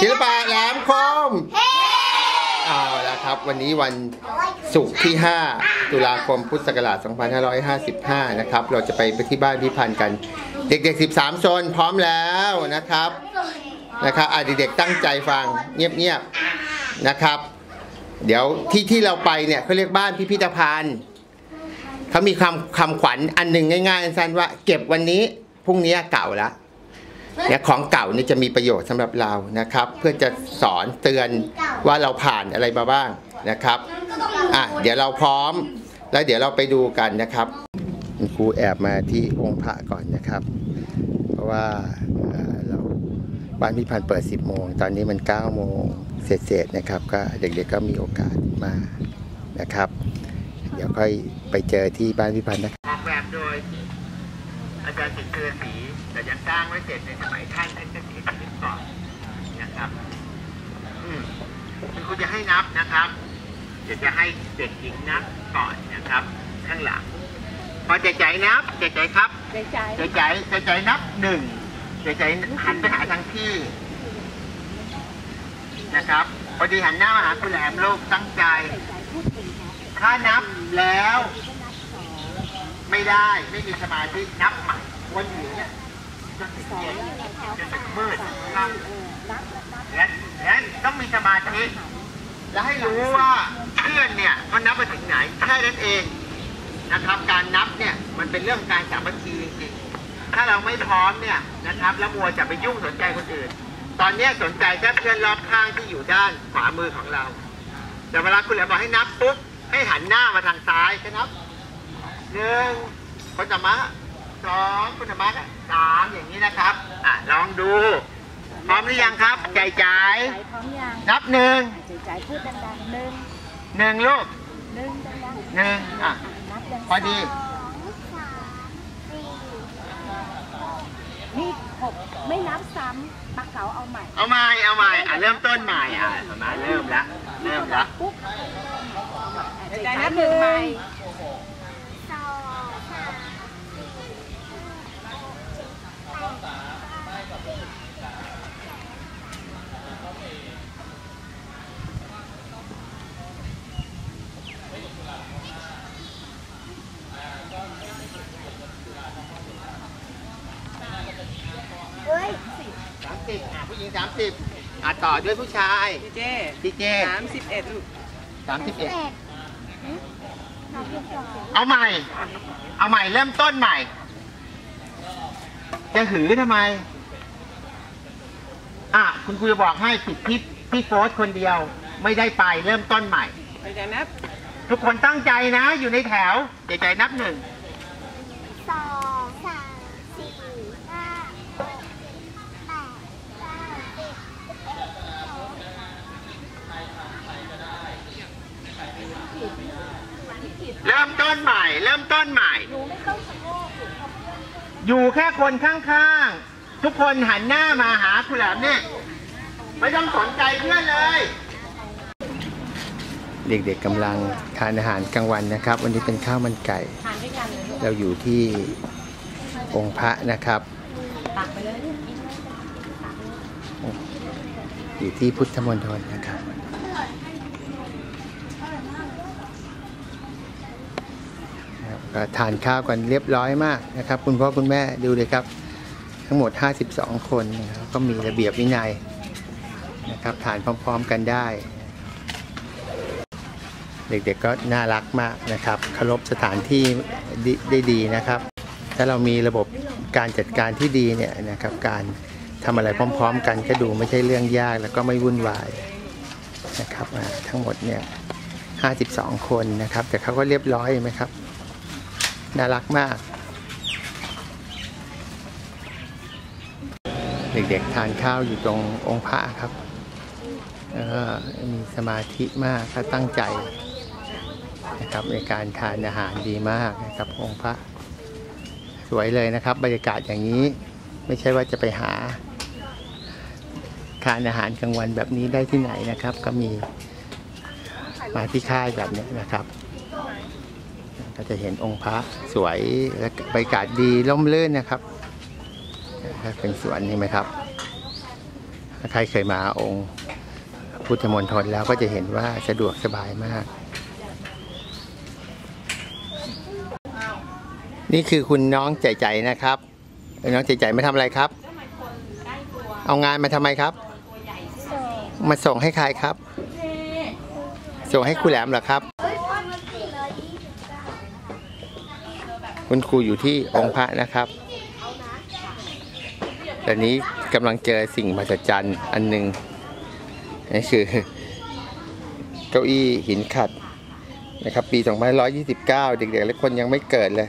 ศิลปะแหลมคมเอาละครับ วันนี้วันศุกร์ที่ 5 ตุลาคมพุทธศักราช 2555 นะครับ เราจะไปที่บ้านพี่พันธ์กัน เด็กๆ 13โซนพร้อมแล้วนะครับนะครับอะเด็กๆตั้งใจฟังเงียบๆนะครับ เดี๋ยวที่ที่เราไปเนี่ยเขาเรียกบ้านพิพิธภัณฑ์เขามีคำคำขวัญอันหนึ่งง่ายๆสั้นๆว่า เก็บวันนี้พรุ่งนี้เก่าละ เนี่ยของเก่านี่จะมีประโยชน์สำหรับเรานะครับ เพื่อจะสอนเตือนว่าเราผ่านอะไรมาบ้างนะครับอะเดี๋ยวเราพร้อม แล้วเดี๋ยวเราไปดูกันนะครับคุณครูแอบมาที่องค์พระก่อนนะครับ เพราะว่าเอ่อเราบ้านพิพันธ์เปิด 10 โมง ตอนนี้มัน 9 โมงเศษๆนะครับ ก็เด็กๆก็มีโอกาสมานะครับ เดี๋ยวค่อยไปเจอที่บ้านพิพันธ์นะออกแบบโดย อาจารย์สิงห์เทือศรีแต่ยังสร้างไม่เสร็จในสมัยท่านท่านก็เสียชีวิตก่อนนะครับ อืมคุณครูจะให้นับนะครับ เดี๋ยวจะให้เด็กหญิงนับก่อนนะครับ ข้างหลัง พอใจใจนับใจใจครับใจใจใจใจใจใจนับหนึ่งใจใจหันไปหาทางพี่นะครับ พอดีหันหน้ามาหาคุณแหลมลูกตั้งใจ ถ้านับแล้ว ไม่ได้ไม่มีสมาธินับใหม่วันอยู่เนี่ยจนถึงเย็นจนถึงมืดครับและและต้องมีสมาธิและให้รู้ว่าเพื่อนเนี่ยเขานับไปถึงไหนแค่นั้นเองนะครับ การนับเนี่ยมันเป็นเรื่องการสามัคคีจริงๆถ้าเราไม่พร้อมเนี่ยนะครับ แล้วมัวจะไปยุ่งสนใจคนอื่น ตอนนี้สนใจแค่เพื่อนรอบข้างที่อยู่ด้านขวามือของเรา แต่เวลาคุณแหลมบอกให้นับปุ๊บให้หันหน้ามาทางซ้ายแค่นับ หนึ่งคนธรรมะสองคนธรรมะสามอย่างนี้นะครับอะลองดู พร้อมหรือยังครับ ใจใจายใจพร้อมยังนับหนึ่งใจใจพูดดังๆหนึ่งหนึ่งลูกหนึ่งดังๆหนึ่งอะนับดังพอดี นี่หกไม่นับซ้ำปักเก๋าเอาใหม่เอาใหม่เอาใหม่อะเริ่มต้นใหม่อะมาเริ่มละเริ่มละปุ๊บใจใจนับหนึ่งใหม่ สามสิบอะผู้หญิ งสามสิบอะต่อด้วยผู้ชาย พี่เจพี่เจสามสิบเอ็ดลูกสามสิบเอ็ดเอาใหม่ เอาใหม่เริ่มต้นใหม่ จะหือทำไม อะ คุณครูจะบอกให้ผิดที่พี่โฟสคนเดียว ไม่ได้ไปเริ่มต้นใหม่ ไปใจนับทุกคนตั้งใจนะ อยู่ในแถวใจใจนับหนึ่ง สองสามสี่ห้าหกแปดเก้าสิบสิบเอ็ดสิบสอง เริ่ม ต้นใหม่ เริ่มต้นใหม่ อยู่แค่คนข้างๆ ทุกคนหันหน้ามาหาคุณแหลมเนี่ย ไม่ต้องสนใจเพื่อนเลย เด็กๆกำลังทานอาหารกลางวันนะครับ วันนี้เป็นข้าวมันไก่ทานด้วยกันเลยลูกเราอยู่ที่องค์พระนะครับตักไปเลยอยู่ที่พุทธมณฑลนะครับ ก็ทานข้าวกันเรียบร้อยมากนะครับ คุณพ่อคุณแม่ดูเลยครับ ทั้งหมด 52 คนนะครับก็มีระเบียบวินัยนะครับทานพร้อมๆกันได้ เด็กๆก็น่ารักมากนะครับเคารพสถานที่ได้ดีนะครับ ถ้าเรามีระบบการจัดการที่ดีเนี่ยนะครับ การทำอะไรพร้อม ๆ กันก็ดูไม่ใช่เรื่องยากแล้วก็ไม่วุ่นวายนะครับทั้งหมดเนี่ย52 คนนะครับ แต่เขาก็เรียบร้อยไหมครับ น่ารักมาก เด็กๆทานข้าวอยู่ตรงองค์พระครับแล้วก็มีสมาธิมากถ้าตั้งใจนะครับในการทานอาหารดีมากนะครับองค์พระสวยเลยนะครับ บรรยากาศอย่างนี้ไม่ใช่ว่าจะไปหาทานอาหารกลางวันแบบนี้ได้ที่ไหนนะครับ ก็มีมาที่ค่ายแบบนี้นะครับ ก็จะเห็นองค์พระสวยและบรรยากาศดีร่มรื่นนะครับเป็นสวนนี่ไหมครับถ้าใครเคยมาองค์พุทธมณฑลแล้วก็จะเห็นว่าสะดวกสบายมาก นี่คือคุณน้องใจใจนะครับเอ้ยน้องใจใจมาทำอะไรครับ เอางานมาทำไมครับ มาส่งให้ใครครับ ส่งให้ครูแหลมเหรอครับ คุณครูอยู่ที่องค์พระนะครับตอนนี้กำลังเจอสิ่งมหัศจรรย์อันหนึ่งนี่คือ เก้าอี้หินขัดนะครับ ปี 2529 เด็กๆและคนยังไม่เกิดเลย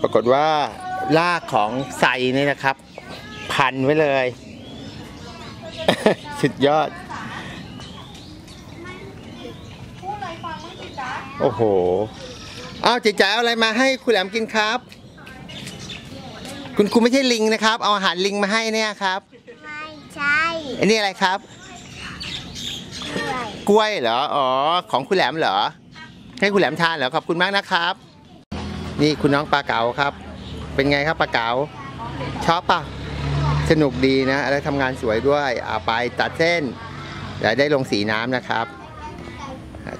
ปรากฏว่าลากของใส่นี่นะครับ พันไว้เลย สุดยอด โอ้โห อ้าวเจ๋ๆเอาอะไรมาให้คุณแหลมกินครับ คุณครูไม่ใช่ลิงนะครับ เอาอาหารลิงมาให้เนี่ยครับ ไม่ใช่อันนี้อะไรครับด้วยกล้วยเหรอ อ๋อ ของคุณแหลมเหรอ ให้คุณแหลมทานเหรอ ขอบคุณมากนะครับ นี่คุณน้องปลาเก๋าครับ เป็นไงครับปลาเก๋า ชอบป่ะสนุกดีนะ แล้วทำงานสวยด้วยเอาไปตัดเส้น แล้วได้ลงสีน้ำนะครับอ่า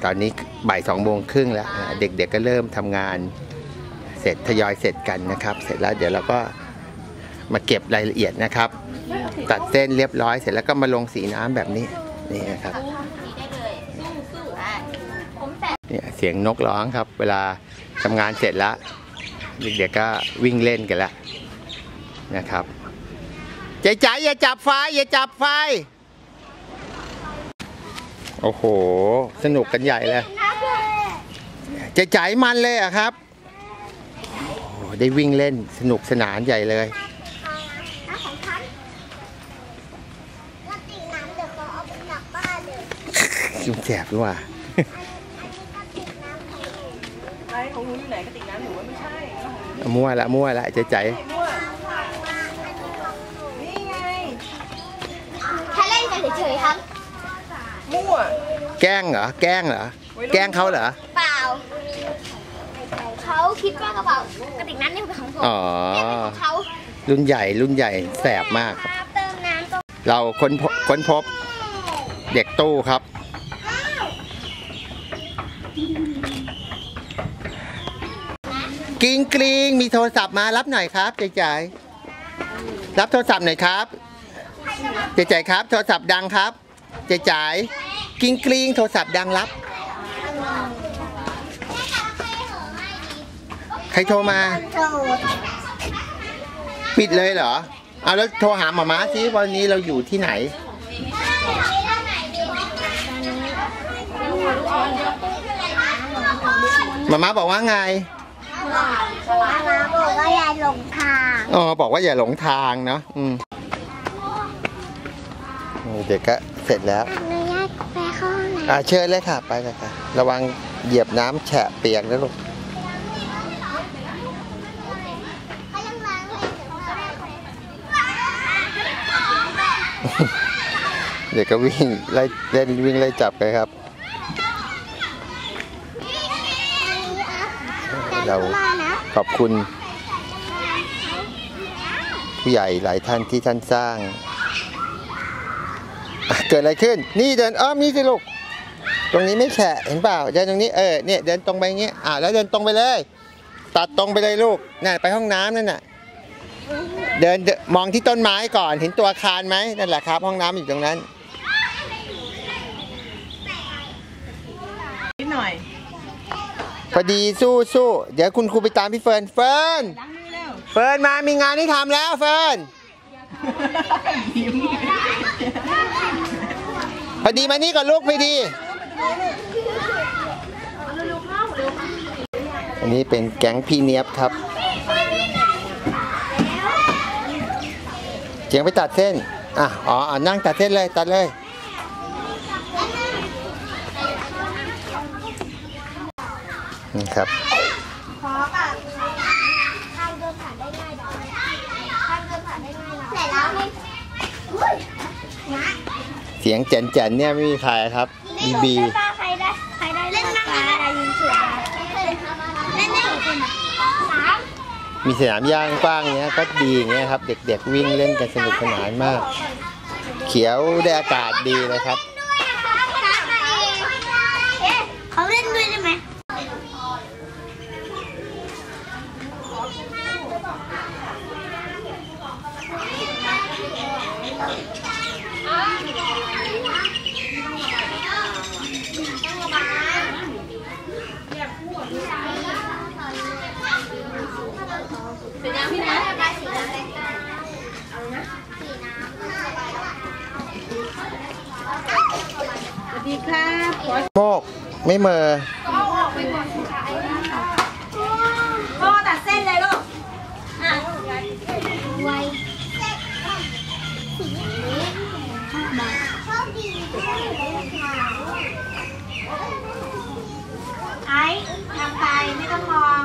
ตอนนี้บ่ายสองโมงครึ่งแล้วเด็กๆก็เริ่มทำงานเสร็จทยอยเสร็จกันนะครับ เสร็จแล้วเดี๋ยวเราก็มาเก็บรายละเอียดนะครับ ตัดเส้นเรียบร้อยเสร็จแล้วก็มาลงสีน้ำแบบนี้นี่นะครับเนี่ยเสียงนกร้องครับ เวลาทำงานเสร็จแล้วเด็กๆก็วิ่งเล่นกันแล้วนะครับใจใจอย่าจับไฟอย่าจับไฟ โอ้โห สนุกกันใหญ่เลยใจใจมันเลยอะครับโอ้โหได้วิ่งเล่นสนุกสนานใหญ่เลยน้ำของฉันแล้วติ่งน้ำเดี๋ยวเขาเอาไปกลับบ้านเลยจุ่มแสบด้วยว่ะอันนี้ก็ติ่งน้ำของหนูไอ้ของหนูอยู่ไหนกระติกน้ำหนูว่าไม่ใช่มั่วละมั่วละใจใจ มั่ว แกล้งเหรอ แกล้งเหรอ แกล้งเขาเหรอ เปล่า เขาคิดว่ากระเป๋ากระติกน้ำนี่เป็นของผมอ๋อ เนี่ยเป็นของเขารุ่นใหญ่รุ่นใหญ่แสบมากครับครับ เติมน้ำตรงเราค้นพบค้นพบเด็กตู้ครับ กริงกริงมีโทรศัพท์มารับหน่อยครับใจใจรับโทรศัพท์หน่อยครับใจใจครับ โทรศัพท์ดังครับใจใจ กริงกริงโทรศัพท์ดังรับ ใครโทรมาโทรปิดเลยเหรอ เอาแล้วโทรหาหมาม้าสิวันนี้เราอยู่ที่ไหน หมาม้าบอกว่าไงมามาบอกว่าอย่าหลงทาง อ๋อ บอกว่าอย่าหลงทางเนาะ อืมนี่เด็กก็เสร็จแล้วอนุญาตไปเข้าห้ อ่าเชิญเลยค่ะ ไปเลยค่ะ ระวังเหยียบน้ำแฉะเปียกนะลูกเด็กก็วิ่งไล่เล่นวิ่งไล่จับไปครับ เราขอบคุณ ผู้ใหญ่หลายท่านที่ท่านสร้าง เกิดอะไรขึ้น นี่เดินอ้อมนี่สิลูก ตรงนี้ไม่แฉะเห็นเปล่าเดินตรงนี้เออเนี่ยเดินตรงไปอย่างเงี้ยอ่าแล้วเดินตรงไปเลย ตัดตรงไปเลยลูกน่ะไปห้องน้ำนั่นน่ะเดินเดินมองที่ต้นไม้ก่อนเห็นตัวอาคารไหมนั่นแหละครับ ห้องน้ำอยู่ตรงนั้นนิดหน่อยพอดีสู้สู้เดี๋ยวคุณครูไปตามพี่เฟิร์นเฟิร์นล้างมือเร็วเฟิร์นมามีงานให้ทำแล้วเฟิร์นยิ้มพอดีมานี่ก่อนลูกพอดี อันนี้เป็นแก๊งพี่เนียบครับ เจียงไปตัดเส้น อะ อ๋ออนั่งตัดเส้นเลย ตัดเลย นี่ครับเดินผ่านได้ง่ายงเจนเสียงแจ่นๆเนี่ยไม่มีใครครับ บีบีใครได้ใครได้เล่นนั่งได้ยินเสียงเล่นได้สามมีสนามหญ้ากว้างเนี้ยก็ดีอย่างเงี้ยครับ เด็กๆวิ่งเล่นกันสนุกสนานมากเคขียวได้อากาศดีเลยครับ เขาเล่นด้วยใช่ไหม เป็นยังพี่นะ สวัสดี ครับขอโมกไม่เมอพ่อตัดเส้นเลยลูกไวเซ็ตสีนี้มาโชคดีไอ้ทำไปไม่ต้องมอง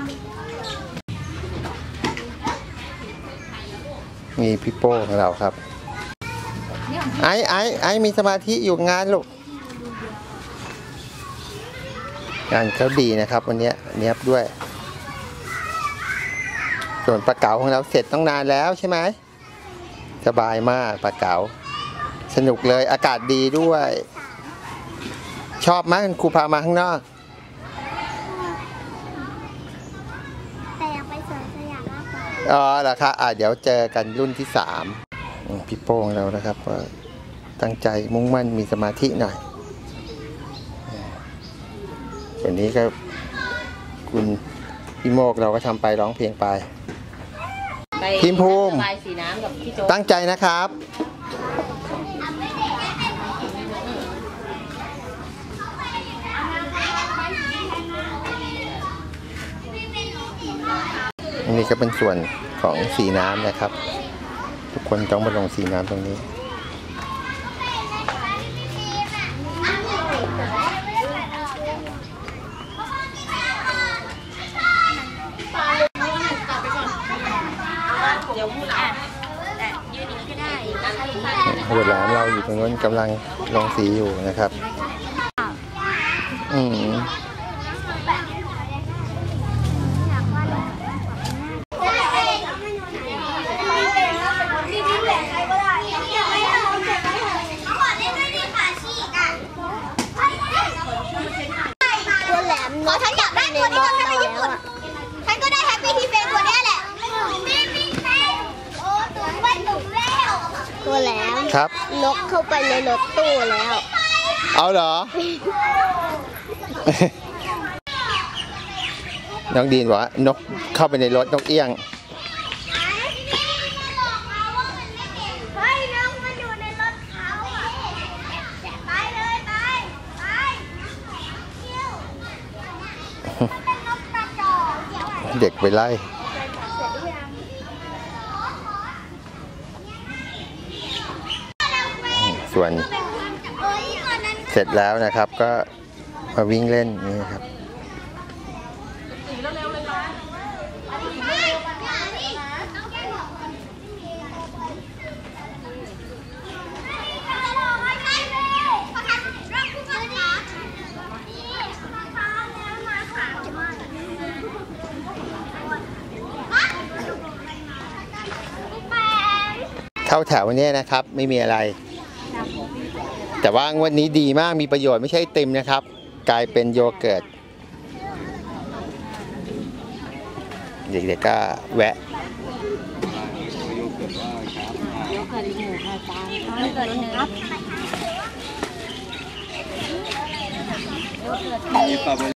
มีพี่โป้ของเราครับ ไอ้ไอ้ไอ้มีสมาธิอยู่งานลูก งานเขาดีนะครับ วันนี้เนี้ยบด้วย ส่วนปลาเก๋าของเราเสร็จต้องนานแล้วใช่ไหมสบายมากปลาเก๋าสนุกเลยอากาศดีด้วย ชอบมากครูพามาข้างนอกแต่อยากไปสวนสยามมากกว่าอ๋อเหรอคะอะเดี๋ยวเจอกันรุ่นที่สามพี่โป้งเรานะครับตั้งใจมุ่งมั่นมีสมาธิหน่อย วันนี้ก็คุณพี่โมกเราก็ทำไปร้องเพลงไป ไปทีมภูมิ ระบายสีน้ำกับพี่โจ๊กตั้งใจนะครับ อันนี้ก็เป็นส่วนของสีน้ำนะครับ ทุกคนต้องมาลงสีน้ำตรงนี้ เดี๋ยวพูดเอา หัวแหลมเราอยู่ตรงนู้น กำลังลงสีอยู่นะครับ อืม ตัวแหลมอ๋อฉันอยากได้ตัวนี้ตัวที่ไปญี่ปุ่น ฉันก็ได้แฮปปี้ทีเฟนตัวเนี้ยแหละโอ้ตัวไม่ตุ่มแล้วตัวแหลม ครับ นกเข้าไป ในรถตู้แล้ว เอาเหรอ น้องดีนบอกว่านกเข้าไปในรถนกเอี้ยงเฮ้ยนกมันอยู่ในรถเขาอะไปเลยไปไปเที่ยวเป็นนกกระจอกเดี๋ยวอะ เด็กไปไล่ ส่วนเอ้ยก่อนนั้นเสร็จแล้วนะครับก็มาวิ่งเล่นนี่ครับเข้าแถวเนี่ยนะครับไม่มีอะไร แต่ว่างวันนี้ดีมากมีประโยชน์ไม่ใช่เติมนะครับ กลายเป็นโยเกิร์ตเด็กๆก็แวะมีปลา